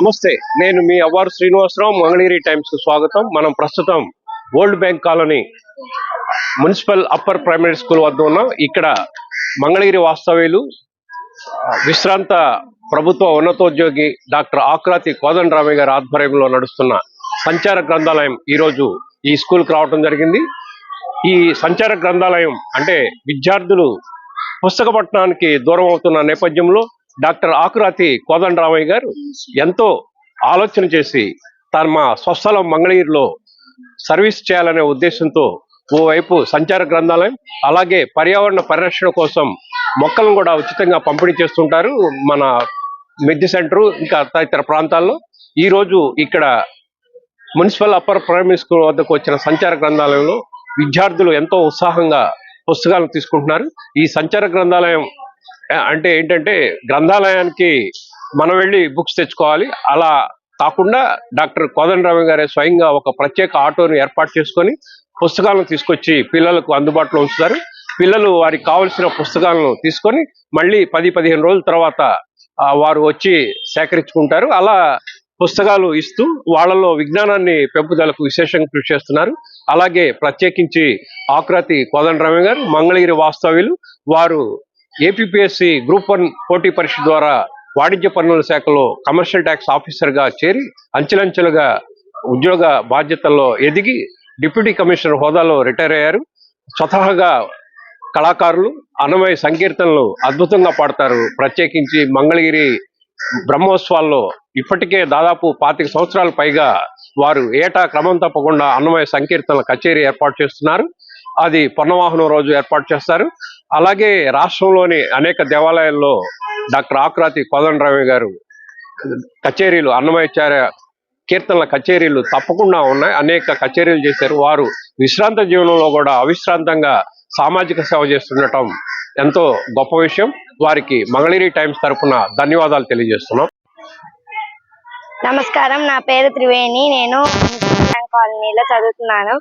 నమస్తే నేను మీ అవ్వారు శ్రీనివాసరావు మంగళగిరి టైమ్స్కు స్వాగతం. మనం ప్రస్తుతం world bank colony municipal upper primary school వద్ద ఉన్నాం. ఇక్కడ మంగళగిరి వాస్తవ్యులు విశ్రాంత ప్రభుత్వ ఉన్నతోద్యోగి డాక్టర్ ఆక్రాతి కోదండరామయ్య గారి ఆధ్వర్యంలో నడుస్తున్న సంచార గ్రంథాలయం ఈరోజు ఈ స్కూల్కి రావడం జరిగింది. ఈ సంచార గ్రంథాలయం అంటే విద్యార్థులు పుస్తక పట్టణానికి దూరం అవుతున్న నేపథ్యంలో డాక్టర్ ఆకురాతి కోదండరామయ్య గారు ఎంతో ఆలోచన చేసి తమ స్వస్థలం మంగళగిరిలో సర్వీస్ చేయాలనే ఉద్దేశంతో ఓవైపు సంచార గ్రంథాలయం అలాగే పర్యావరణ పరిరక్షణ కోసం మొక్కలను కూడా ఉచితంగా పంపిణీ చేస్తుంటారు మన మిద్ది సెంటర్ ఇంకా తదితర ప్రాంతాల్లో. ఈ రోజు ఇక్కడ మున్సిపల్ అప్పర్ ప్రైమరీ స్కూల్ వద్దకు వచ్చిన సంచార గ్రంథాలయంలో విద్యార్థులు ఎంతో ఉత్సాహంగా పుస్తకాలను తీసుకుంటున్నారు. ఈ సంచార గ్రంథాలయం అంటే ఏంటంటే గ్రంథాలయానికి మనం వెళ్ళి బుక్స్ తెచ్చుకోవాలి. అలా కాకుండా డాక్టర్ కోదండరామ గారే స్వయంగా ఒక ప్రత్యేక ఆటోని ఏర్పాటు చేసుకొని పుస్తకాలను తీసుకొచ్చి పిల్లలకు అందుబాటులో ఉంచుతారు. పిల్లలు వారికి కావలసిన పుస్తకాలను తీసుకొని మళ్ళీ పది పదిహేను రోజుల తర్వాత వారు వచ్చి సేకరించుకుంటారు. అలా పుస్తకాలు ఇస్తూ వాళ్ళలో విజ్ఞానాన్ని పెంపుదలకు విశేషంగా కృషి చేస్తున్నారు. అలాగే ప్రత్యేకించి ఆకృతి కోదండరామయ్య గారు మంగళగిరి వాస్తవ్యులు వారు ఏపీఎస్సి గ్రూప్ వన్ పోటీ పరీక్ష ద్వారా వాణిజ్య పన్నుల శాఖలో కమర్షియల్ ట్యాక్స్ ఆఫీసర్గా చేరి అంచెలంచెలుగా ఉద్యోగ బాధ్యతల్లో ఎదిగి డిప్యూటీ కమిషనర్ హోదాలో రిటైర్ అయ్యారు. స్వతహాగా కళాకారులు అనమయ సంకీర్తనలు అద్భుతంగా పాడతారు. ప్రత్యేకించి మంగళగిరి బ్రహ్మోత్సవాల్లో ఇప్పటికే దాదాపు పాతిక సంవత్సరాల పైగా వారు ఏటా క్రమం తప్పకుండా అన్నమయ సంకీర్తనల కచేరీ ఏర్పాటు చేస్తున్నారు. అది పొన్నవాహనం రోజు ఏర్పాటు చేస్తారు. అలాగే రాష్ట్రంలోని అనేక దేవాలయాల్లో డాక్టర్ ఆకురాతి కోదండరామి గారు కచేరీలు అన్నమయాచార్య కీర్తనల కచేరీలు తప్పకుండా ఉన్నాయి. అనేక కచేరీలు చేశారు. వారు విశ్రాంత జీవనంలో కూడా అవిశ్రాంతంగా సామాజిక సేవ చేస్తుండటం ఎంతో గొప్ప విషయం. వారికి మంగళగిరి టైమ్స్ తరఫున ధన్యవాదాలు తెలియజేస్తున్నాం. నమస్కారం. నా పేరు త్రివేణి. నేను బ్యాంక్ కాలనీలో చదువుతున్నాను.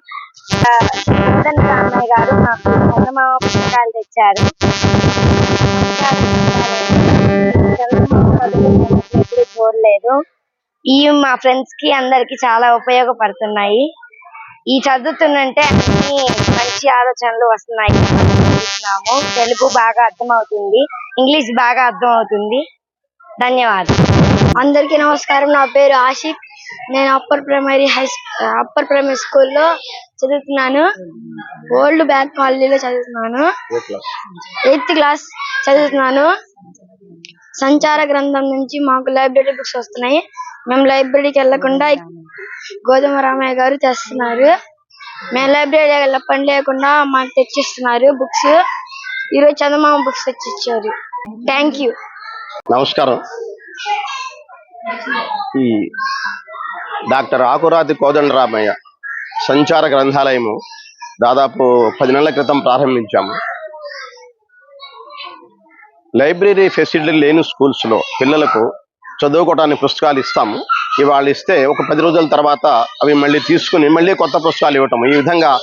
ఆ, రామయ్య గారు నాకు చందమామ పుస్తకాలు తెచ్చారు. ఎప్పుడు చూడలేదు. ఈ మా ఫ్రెండ్స్కి అందరికి చాలా ఉపయోగపడుతున్నాయి. ఈ చదువుతుందంటే అన్ని మంచి ఆలోచనలు వస్తున్నాయి. తెలుగు బాగా అర్థమవుతుంది. ఇంగ్లీష్ బాగా అర్థం అవుతుంది ధన్యవాదాలు. అందరికీ నమస్కారం. నా పేరు ఆషిక్. నేను upper primary high upper primary స్కూల్లో చదువుతున్నాను. ఓల్డ్ బ్యాంక్ కాలనీలో చదువుతున్నాను. ఎయిత్ క్లాస్ చదువుతున్నాను. సంచార గ్రంథం నుంచి మాకు లైబ్రరీ బుక్స్ వస్తున్నాయి. మేము లైబ్రరీకి వెళ్ళకుండా గోధుమ రామయ్య గారు తెస్తున్నారు. మేము లైబ్రరీ వెళ్ళ పని లేకుండా మాకు తెచ్చిస్తున్నారు బుక్స్. ఈరోజు చందమామ బుక్స్ తెచ్చిచ్చారు. Thank you. నమస్కారం. ఈ డాక్టర్ ఆకురాతి కోదండరామయ్య సంచార గ్రంథాలయము దాదాపు పది నెలల క్రితం ప్రారంభించాము. లైబ్రరీ ఫెసిలిటీ లేని స్కూల్స్లో పిల్లలకు చదువుకోవడానికి పుస్తకాలు ఇస్తాము. ఇవాళ ఇస్తే ఒక పది రోజుల తర్వాత అవి మళ్ళీ తీసుకుని మళ్ళీ కొత్త పుస్తకాలు ఇవ్వటం. ఈ విధంగా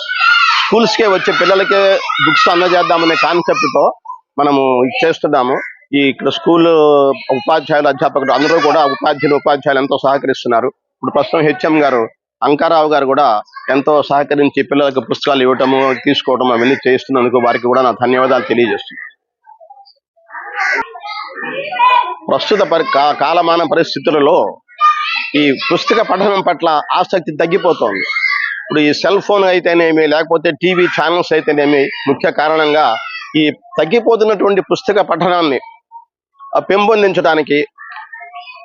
స్కూల్స్కే వచ్చే పిల్లలకే బుక్స్ అందజేద్దామనే కాన్సెప్ట్తో మనము ఇది చేస్తున్నాము. ఈ ఇక్కడ స్కూల్ ఉపాధ్యాయులు అధ్యాపకులు అందరూ కూడా ఉపాధ్యాయులు ఉపాధ్యాయులు ఎంతో సహకరిస్తున్నారు. ఇప్పుడు ప్రస్తుతం హెచ్ఎం గారు అంకారావు గారు కూడా ఎంతో సహకరించి పిల్లలకు పుస్తకాలు ఇవ్వటము తీసుకోవటం అవన్నీ చేస్తున్నందుకు వారికి కూడా నా ధన్యవాదాలు తెలియజేస్తున్నాను. ప్రస్తుత పరి కాలమాన పరిస్థితులలో ఈ పుస్తక పఠనం పట్ల ఆసక్తి తగ్గిపోతోంది. ఇప్పుడు ఈ సెల్ ఫోన్ అయితేనేమి లేకపోతే టీవీ ఛానల్స్ అయితేనేమి ముఖ్య కారణంగా ఈ తగ్గిపోతున్నటువంటి పుస్తక పఠనాన్ని పెంపొందించడానికి.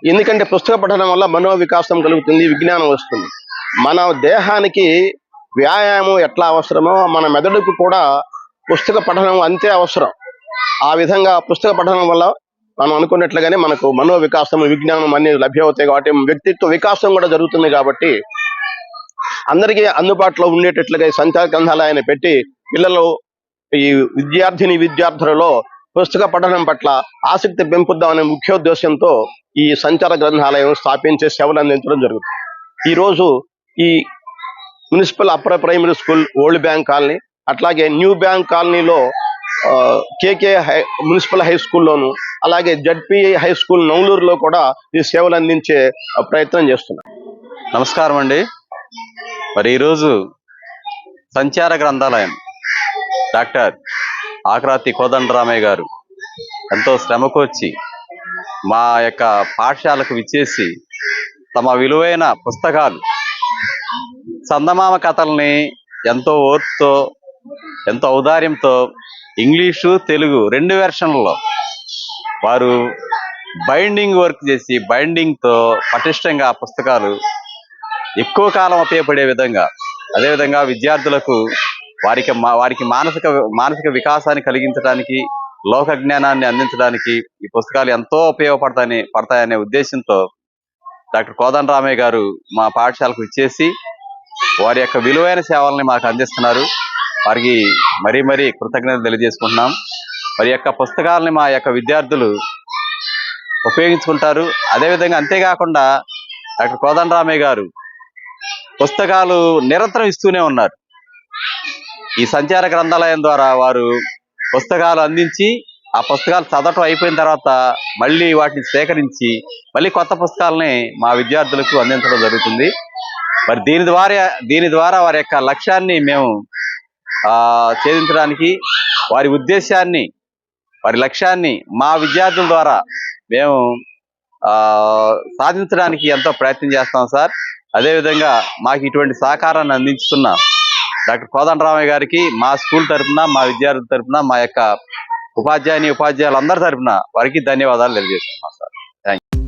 ఎందుకంటే పుస్తక పఠనం వల్ల మనో వికాసం కలుగుతుంది విజ్ఞానం వస్తుంది. మన దేహానికి వ్యాయామం ఎట్లా అవసరమో మన మెదడుకు కూడా పుస్తక పఠనం అంతే అవసరం. ఆ విధంగా పుస్తక పఠనం వల్ల మనం అనుకున్నట్లుగానే మనకు మనో వికాసం విజ్ఞానం అన్ని లభ్యమవుతాయి కాబట్టి వ్యక్తిత్వ వికాసం కూడా జరుగుతుంది కాబట్టి అందరికీ అందుబాటులో ఉండేటట్లుగా సంచార గ్రంథాలయాన్ని పెట్టి పిల్లలు ఈ విద్యార్థిని విద్యార్థులలో పుస్తక పఠనం పట్ల ఆసక్తి పెంపుద్దామనే ముఖ్యోద్దేశంతో ఈ సంచార గ్రంథాలయం స్థాపించే సేవలు అందించడం జరుగుతుంది. ఈ రోజు ఈ municipal upper primary school old bank colony అట్లాగే న్యూ బ్యాంక్ కాలనీలో కేకే హై మున్సిపల్ హై స్కూల్లోను అలాగే జడ్పీ హై స్కూల్ నౌలూరులో కూడా ఈ సేవలు అందించే ప్రయత్నం చేస్తున్నాం నమస్కారం అండి. మరి ఈరోజు సంచార గ్రంథాలయం డాక్టర్ ఆక్రాతి కోదండరామయ్య గారు ఎంతో శ్రమకొచ్చి మా యొక్క పాఠశాలకు విచ్చేసి తమ విలువైన పుస్తకాలు చందమామ కథల్ని ఎంతో ఓర్పుతో ఎంతో ఔదార్యంతో ఇంగ్లీషు తెలుగు రెండు వెర్షన్లలో వారు బైండింగ్ వర్క్ చేసి బైండింగ్తో పటిష్టంగా పుస్తకాలు ఎక్కువ కాలం ఉపయోగపడే విధంగా అదేవిధంగా విద్యార్థులకు వారికి మా- వారికి మానసిక మానసిక వికాసాన్ని కలిగించడానికి లోక జ్ఞానాన్ని అందించడానికి ఈ పుస్తకాలు ఎంతో ఉపయోగపడతాయని పడతాయనే ఉద్దేశంతో డాక్టర్ కోదండరామయ్య గారు మా పాఠశాలకు ఇచ్చేసి వారి యొక్క విలువైన సేవల్ని మాకు అందిస్తున్నారు. వారికి మరీ మరీ కృతజ్ఞతలు తెలియజేసుకుంటున్నాం. వారి యొక్క పుస్తకాలని మా యొక్క విద్యార్థులు ఉపయోగించుకుంటారు. అదేవిధంగా అంతేకాకుండా డాక్టర్ కోదండరామయ్య గారు పుస్తకాలు నిరంతరం ఇస్తూనే ఉన్నారు. ఈ సంచార గ్రంథాలయం ద్వారా వారు పుస్తకాలు అందించి ఆ పుస్తకాలు చదవటం అయిపోయిన తర్వాత మళ్ళీ వాటిని సేకరించి మళ్ళీ కొత్త పుస్తకాలని మా విద్యార్థులకు అందించడం జరుగుతుంది. మరి దీని ద్వారా దీని ద్వారా వారి యొక్క లక్ష్యాన్ని మేము ఆ ఛేదించడానికి వారి ఉద్దేశాన్ని వారి లక్ష్యాన్ని మా విద్యార్థుల ద్వారా మేము సాధించడానికి ఎంతో ప్రయత్నం చేస్తాం సార్. అదేవిధంగా మాకు ఇటువంటి సహకారాన్ని అందిస్తున్న డాక్టర్ కోదండరామయ్య గారికి మా స్కూల్ తరఫున మా విద్యార్థుల తరపున మా యొక్క ఉపాధ్యాయుని ఉపాధ్యాయులందరి తరపున వారికి ధన్యవాదాలు తెలియజేస్తున్నాం సార్. Thank you